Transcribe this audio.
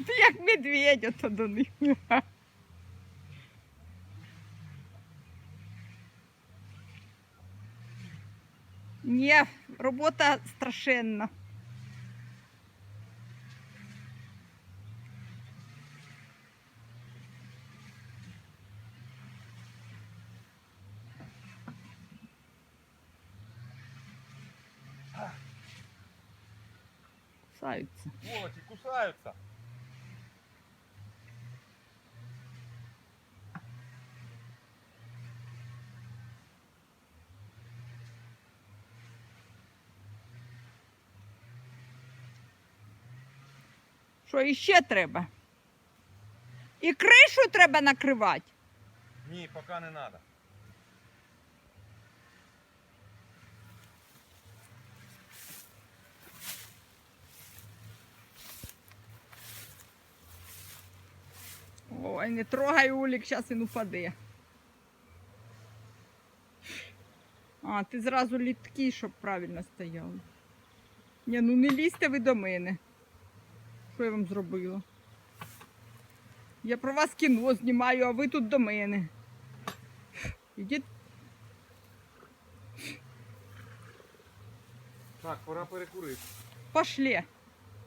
Ти як медведь ото до них. Ні, робота страшенна. Кусаються. Сволочи, кусаются. Що іще треба? І кришу треба накривати. Ні, пока не надо. Ой, не трогай Улік, зараз він упаде. А, ти зразу літки, щоб правильно стояли. Ні, ну не лізьте ви до мене. Що я вам зробила? Я про вас кіно знімаю, а ви тут до мене. Ідіть. Так, пора перекурити. Пошлі.